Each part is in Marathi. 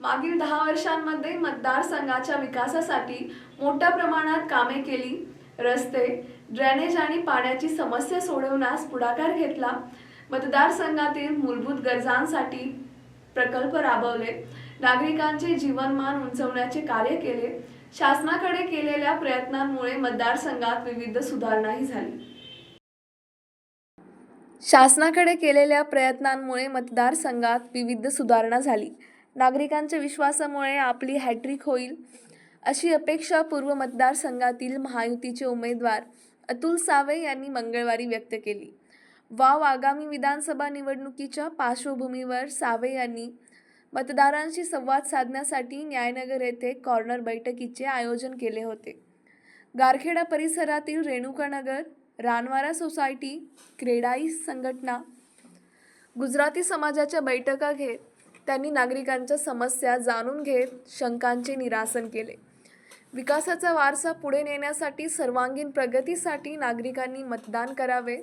मागील दहा वर्षांमध्ये मतदारसंघाच्या विकासासाठी मोठ्या प्रमाणात कामे केली. रस्ते ड्रेनेज आणि पाण्याची समस्या सोडवण्यास पुढाकार घेतला. मतदारसंघातील मूलभूत गरजांसाठी प्रकल्प राबवले. नागरिकांचे जीवनमान उंचवण्याचे कार्य केले. शासनाकडे केलेल्या प्रयत्नांमुळे मतदारसंघात विविध सुधारणाही झाली. शासनाकडे केलेल्या प्रयत्नांमुळे मतदारसंघात विविध सुधारणा झाली. नागरिकांच्या विश्वासामुळे आपली हॅट्रिक होईल अशी अपेक्षा पूर्व मतदारसंघातील महायुतीचे उमेदवार अतुल सावे यांनी मंगळवारी व्यक्त केली. वाव आगामी विधानसभा निवडणुकीच्या पार्श्वभूमीवर सावे यांनी मतदारांशी संवाद साधण्यासाठी न्यायनगर येथे कॉर्नर बैठकीचे आयोजन केले होते. गारखेडा परिसरातील रेणुकानगर रानवारा सोसायटी क्रेडाई संघटना गुजराती समाजाच्या बैठका घेत त्यांनी नागरिकांच्या समस्या जाणून घेत शंकांचे निरासन केले. विकासाचा वारसा पुढे नेण्यासाठी सर्वांगीण प्रगतीसाठी नागरिकांनी मतदान करावे.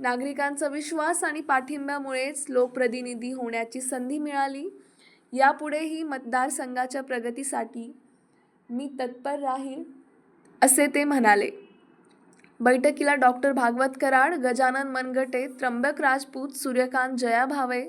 नागरिकांचा विश्वास आणि पाठिंब्यामुळेच लोकप्रतिनिधी होण्याची संधी मिळाली. यापुढेही मतदारसंघाच्या प्रगतीसाठी मी तत्पर राहील असे ते म्हणाले. बैठकीला डॉक्टर भागवत कराड गजानन मनगटे त्र्यंबक राजपूत सूर्यकांत जया भावे